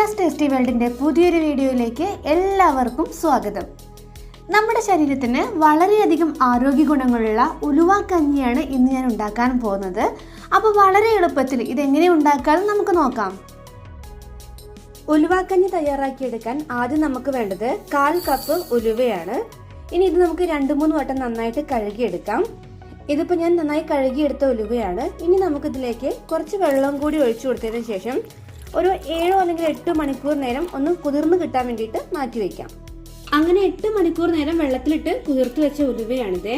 Priya's tasty വേൾഡിന്റെ പുതിയൊരു വീഡിയോയിലേക്ക് എല്ലാവർക്കും സ്വാഗതം. നമ്മുടെ ശരീരത്തിന് വളരെയധികം ആരോഗ്യ ഗുണങ്ങളുള്ള ഉലുവ കഞ്ഞിയാണ് ഇന്ന് ഞാൻ ഉണ്ടാക്കാൻ പോകുന്നത്. അപ്പോൾ വളരെ എളുപ്പത്തിൽ ഇതെങ്ങനെ ഉണ്ടാക്കാമെന്ന് നമുക്ക് നോക്കാം. ഉലുവാക്കഞ്ഞി തയ്യാറാക്കിയെടുക്കാൻ ആദ്യം നമുക്ക് വേണ്ടത് കാൽ കപ്പ് ഉലുവയാണ്. ഇനി ഇത് നമുക്ക് രണ്ട് മൂന്ന് വട്ടം നന്നായിട്ട് കഴുകിയെടുക്കാം. ഇതിപ്പോൾ ഞാൻ നന്നായി കഴുകിയെടുത്ത ഉലുവയാണ്. ഇനി നമുക്കിതിലേക്ക് കുറച്ച് വെള്ളം കൂടി ഒഴിച്ചു കൊടുത്തതിന് ശേഷം ഒരു ഏഴോ അല്ലെങ്കിൽ എട്ട് മണിക്കൂർ നേരം ഒന്ന് കുതിർന്ന് കിട്ടാൻ വേണ്ടിയിട്ട് മാറ്റി വയ്ക്കാം അങ്ങനെ എട്ട് മണിക്കൂർ നേരം വെള്ളത്തിലിട്ട് കുതിർത്ത് വെച്ച ഉലുവയാണിത്.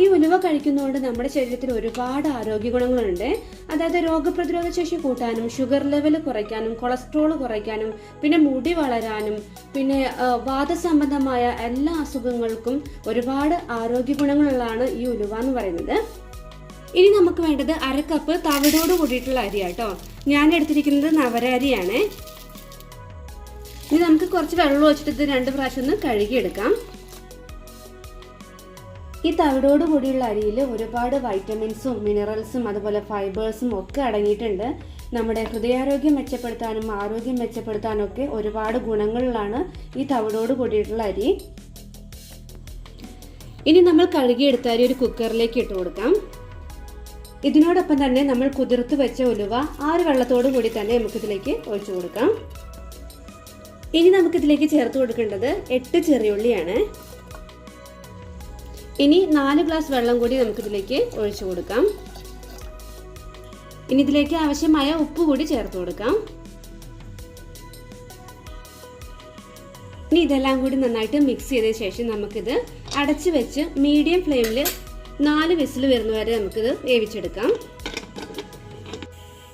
ഈ ഉലുവ കഴിക്കുന്നതുകൊണ്ട് നമ്മുടെ ശരീരത്തിൽ ഒരുപാട് ആരോഗ്യ ഗുണങ്ങളുണ്ട്. അതായത് രോഗപ്രതിരോധ ശേഷി കൂട്ടാനും ഷുഗർ ലെവൽ കുറയ്ക്കാനും കൊളസ്ട്രോൾ കുറയ്ക്കാനും പിന്നെ മുടി വളരാനും പിന്നെ വാദ വാദസംബന്ധമായ എല്ലാ അസുഖങ്ങൾക്കും ഒരുപാട് ആരോഗ്യ ഗുണങ്ങളുള്ളതാണ് ഈ ഉലുവ എന്ന് പറയുന്നത്. ഇനി നമുക്ക് വേണ്ടത് അര കപ്പ് തവിടോട് കൂടിയിട്ടുള്ള അരിയാട്ടോ. ഞാൻ എടുത്തിരിക്കുന്നത് നവരാരിയാണ്. ഇനി നമുക്ക് കുറച്ച് വെള്ളം ഒഴിച്ചിട്ട് ഇത് രണ്ട് പ്രാവശ്യം ഒന്ന് കഴുകിയെടുക്കാം. ഈ തവിടോട് കൂടിയുള്ള അരിയിൽ ഒരുപാട് വൈറ്റമിൻസും മിനറൽസും അതുപോലെ ഫൈബേഴ്സും ഒക്കെ അടങ്ങിയിട്ടുണ്ട്. നമ്മുടെ ഹൃദയാരോഗ്യം മെച്ചപ്പെടുത്താനും ആരോഗ്യം മെച്ചപ്പെടുത്താനും ഒക്കെ ഒരുപാട് ഗുണങ്ങളിലാണ് ഈ തവിടോട് കൂടിയിട്ടുള്ള അരി. ഇനി നമ്മൾ കഴുകിയെടുത്ത അരി ഒരു കുക്കറിലേക്ക് ഇട്ട് കൊടുക്കാം. ഇതിനോടൊപ്പം തന്നെ നമ്മൾ കുതിർത്ത് വെച്ച ഉലുവ ആ ഒരു വെള്ളത്തോടു കൂടി തന്നെ നമുക്കിതിലേക്ക് ഒഴിച്ചു കൊടുക്കാം. ഇനി നമുക്കിതിലേക്ക് ചേർത്ത് കൊടുക്കേണ്ടത് എട്ട് ചെറിയുള്ളിയാണ്. ഇനി നാല് ഗ്ലാസ് വെള്ളം കൂടി നമുക്കിതിലേക്ക് ഒഴിച്ചു കൊടുക്കാം. ഇനി ഇതിലേക്ക് ആവശ്യമായ ഉപ്പ് കൂടി ചേർത്ത് കൊടുക്കാം. ഇനി ഇതെല്ലാം കൂടി നന്നായിട്ട് മിക്സ് ചെയ്ത ശേഷം നമുക്കിത് അടച്ചു വെച്ച് മീഡിയം ഫ്ലെയിമിൽ നാല് വിസിൽ വരുന്ന വരെ നമുക്കിത് വേവിച്ചെടുക്കാം.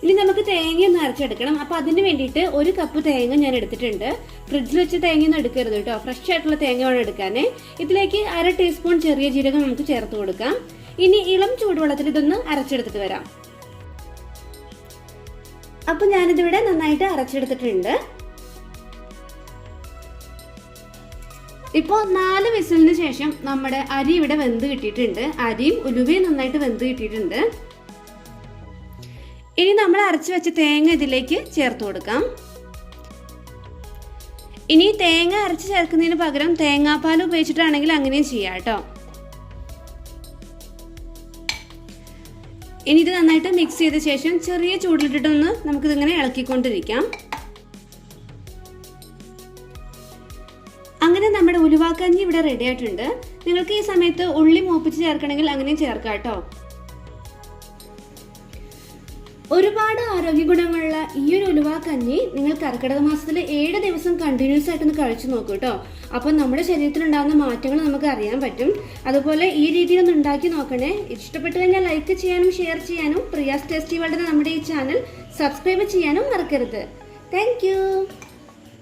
ഇനി നമുക്ക് തേങ്ങ ഒന്ന് അരച്ചെടുക്കണം. അപ്പൊ അതിന് വേണ്ടിയിട്ട് ഒരു കപ്പ് തേങ്ങ ഞാൻ എടുത്തിട്ടുണ്ട്. ഫ്രിഡ്ജിൽ വെച്ച് തേങ്ങ ഒന്നും എടുക്കരുത് കേട്ടോ. ഫ്രഷ് ആയിട്ടുള്ള തേങ്ങ വേണം എടുക്കാനേ. ഇതിലേക്ക് അര ടീസ്പൂൺ ചെറിയ ജീരകം നമുക്ക് ചേർത്ത് കൊടുക്കാം. ഇനി ഇളം ചൂടുവെള്ളത്തിൽ ഇതൊന്ന് അരച്ചെടുത്തിട്ട് വരാം. അപ്പൊ ഞാനിതിവിടെ നന്നായിട്ട് അരച്ചെടുത്തിട്ടുണ്ട്. ഇപ്പോൾ നാല് വിസിലിന് ശേഷം നമ്മുടെ അരി ഇവിടെ വെന്ത് കിട്ടിയിട്ടുണ്ട്. അരിയും ഉലുവയും നന്നായിട്ട് വെന്ത് കിട്ടിയിട്ടുണ്ട്. ഇനി നമ്മൾ അരച്ച് വെച്ച തേങ്ങ ഇതിലേക്ക് ചേർത്ത് കൊടുക്കാം. ഇനി തേങ്ങ അരച്ച് ചേർക്കുന്നതിന് പകരം തേങ്ങാപ്പാൽ ഉപയോഗിച്ചിട്ടാണെങ്കിൽ അങ്ങനെയും ചെയ്യാം കേട്ടോ. ഇനി ഇത് നന്നായിട്ട് മിക്സ് ചെയ്ത ശേഷം ചെറിയ ചൂടിലിട്ടിട്ടൊന്ന് നമുക്കിതിങ്ങനെ ഇളക്കിക്കൊണ്ടിരിക്കാം. നമ്മുടെ ഉലുവാക്കഞ്ഞി ഇവിടെ റെഡി ആയിട്ടുണ്ട്. നിങ്ങൾക്ക് ഈ സമയത്ത് ഉള്ളി മൂപ്പിച്ച് ചേർക്കണമെങ്കിൽ അങ്ങനെ ചേർക്കാം കേട്ടോ. ഒരുപാട് ആരോഗ്യ ഗുണങ്ങളുള്ള ഈ ഒരു ഉലുവാക്കഞ്ഞി കഞ്ഞി നിങ്ങൾ കർക്കിടക മാസത്തിൽ ഏഴ് ദിവസം കണ്ടിന്യൂസ് ആയിട്ടൊന്ന് കഴിച്ചു നോക്കൂ കേട്ടോ. അപ്പോൾ നമ്മുടെ ശരീരത്തിൽ ഉണ്ടാകുന്ന മാറ്റങ്ങൾ നമുക്ക് അറിയാൻ പറ്റും. അതുപോലെ ഈ രീതിയിൽ ഒന്ന് ഉണ്ടാക്കി നോക്കണേ. ഇഷ്ടപ്പെട്ടു കഴിഞ്ഞാൽ ലൈക്ക് ചെയ്യാനും ഷെയർ ചെയ്യാനും പ്രിയാസ് ടേസ്റ്റി വേൾഡ് നമ്മുടെ ഈ ചാനൽ സബ്സ്ക്രൈബ് ചെയ്യാനും മറക്കരുത്. താങ്ക്